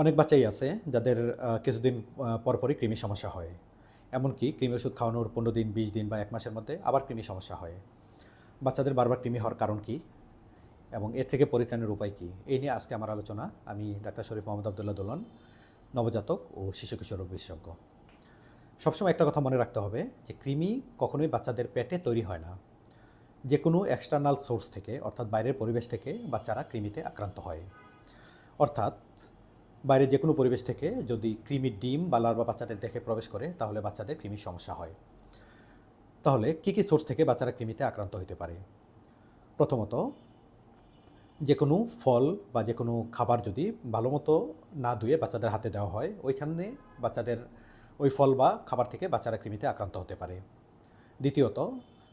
অনেক বাচ্চাই আছে যাদের কিছুদিন পরপরই কৃমি সমস্যা হয়। এমনকি কৃমি ওষুধ খাওয়ানোর পনেরো দিন, বিশ দিন বা এক মাসের মধ্যে আবার কৃমি সমস্যা হয়। বাচ্চাদের বারবার কৃমি হওয়ার কারণ কি? এবং এর থেকে পরিত্রাণের উপায় কী? এই নিয়ে আজকে আমার আলোচনা। আমি ডাক্তার শরীফ মোহাম্মদ আবদুল্লাহ দোলন, নবজাতক ও শিশু কিশোর বিশেষজ্ঞ। সবসময় একটা কথা মনে রাখতে হবে যে, কৃমি কখনোই বাচ্চাদের পেটে তৈরি হয় না। যে কোনো এক্সটার্নাল সোর্স থেকে, অর্থাৎ বাইরের পরিবেশ থেকে বাচ্চারা কৃমিতে আক্রান্ত হয়। অর্থাৎ বাইরে যে কোনো পরিবেশ থেকে যদি কৃমির ডিম বা লার্ভা বাচ্চাদের দেখে প্রবেশ করে, তাহলে বাচ্চাদের কৃমির সমস্যা হয়। তাহলে কী কী সোর্স থেকে বাচ্চারা কৃমিতে আক্রান্ত হতে পারে? প্রথমত, যে কোনো ফল বা যে কোনো খাবার যদি ভালো মতো না ধুয়ে বাচ্চাদের হাতে দেওয়া হয়, ওইখানে বাচ্চাদের ওই ফল বা খাবার থেকে বাচ্চারা কৃমিতে আক্রান্ত হতে পারে। দ্বিতীয়ত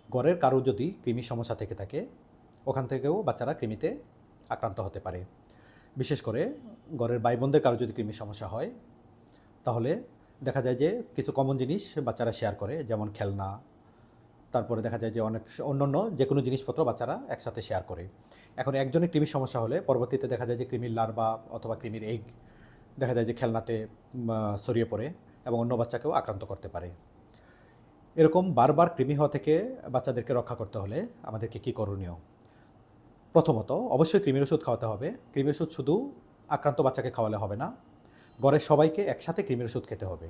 ঘরের কারও যদি কৃমি সমস্যা থেকে থাকে, ওখান থেকেও বাচ্চারা কৃমিতে আক্রান্ত হতে পারে। বিশেষ করে ঘরের ভাই বোনদের কারও যদি কৃমি সমস্যা হয়, তাহলে দেখা যায় যে কিছু কমন জিনিস বাচ্চারা শেয়ার করে, যেমন খেলনা, তারপরে দেখা যায় যে অনেক অন্য অন্য যে কোনো জিনিসপত্র বাচ্চারা একসাথে শেয়ার করে। এখন একজনের কৃমির সমস্যা হলে পরবর্তীতে দেখা যায় যে কৃমির লার্ভা অথবা কৃমির এগ দেখা যায় যে খেলনাতে ছড়িয়ে পড়ে এবং অন্য বাচ্চাকেও আক্রান্ত করতে পারে। এরকম বারবার কৃমি হওয়া থেকে বাচ্চাদেরকে রক্ষা করতে হলে আমাদেরকে কী করণীয়? প্রথমত, অবশ্যই কৃমির ওষুধ খাওয়াতে হবে। কৃমির ওষুধ শুধু আক্রান্ত বাচ্চাকে খাওয়ালে হবে না, ঘরের সবাইকে একসাথে কৃমির ওষুধ খেতে হবে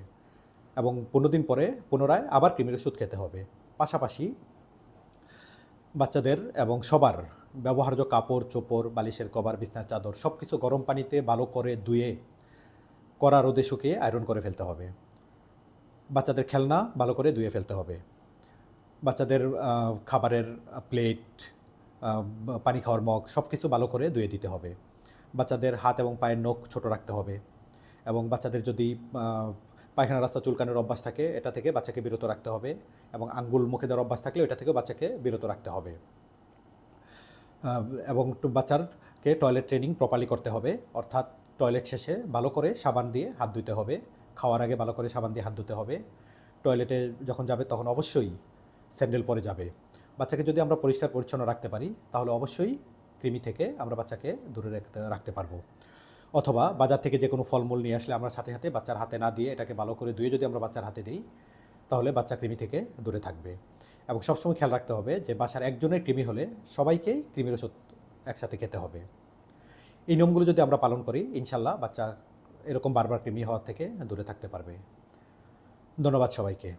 এবং পনেরো দিন পরে পুনরায় আবার কৃমির ওষুধ খেতে হবে। পাশাপাশি বাচ্চাদের এবং সবার ব্যবহার্য কাপড়, চোপড়, বালিশের কভার, বিছনার চাদর সব কিছু গরম পানিতে ভালো করে ধুয়ে কড়া রোদে শুকিয়ে আয়রন করে ফেলতে হবে। বাচ্চাদের খেলনা ভালো করে ধুয়ে ফেলতে হবে। বাচ্চাদের খাবারের প্লেট পানি খাওয়ার মগ সব কিছু ভালো করে ধুয়ে দিতে হবে। বাচ্চাদের হাত এবং পায়ের নখ ছোট রাখতে হবে এবং বাচ্চাদের যদি পায়খানা রাস্তা চুলকানোর অভ্যাস থাকে, এটা থেকে বাচ্চাকে বিরত রাখতে হবে এবং আঙ্গুল মুখে দেওয়ার অভ্যাস থাকলে এটা থেকেও বাচ্চাকে বিরত রাখতে হবে। এবং বাচ্চারকে টয়লেট ট্রেনিং প্রপারলি করতে হবে, অর্থাৎ টয়লেট শেষে ভালো করে সাবান দিয়ে হাত ধুতে হবে, খাওয়ার আগে ভালো করে সাবান দিয়ে হাত ধুতে হবে। টয়লেটে যখন যাবে তখন অবশ্যই স্যান্ডেল পরে যাবে। বাচ্চাকে যদি আমরা পরিষ্কার পরিচ্ছন্ন রাখতে পারি, তাহলে অবশ্যই কৃমি থেকে আমরা বাচ্চাকে দূরে রাখতে রাখতে পারব। অথবা বাজার থেকে যে কোনো ফলমূল নিয়ে আসলে আমরা সাথে সাথে বাচ্চার হাতে না দিয়ে এটাকে ভালো করে ধুয়ে যদি আমরা বাচ্চার হাতে দিই, তাহলে বাচ্চা কৃমি থেকে দূরে থাকবে। এবং সবসময় খেয়াল রাখতে হবে যে বাসার একজনের কৃমি হলে সবাইকেই কৃমির ওষুধ একসাথে খেতে হবে। এই নিয়মগুলো যদি আমরা পালন করি, ইনশাল্লাহ বাচ্চা এরকম বারবার কৃমি হওয়ার থেকে দূরে থাকতে পারবে। ধন্যবাদ সবাইকে।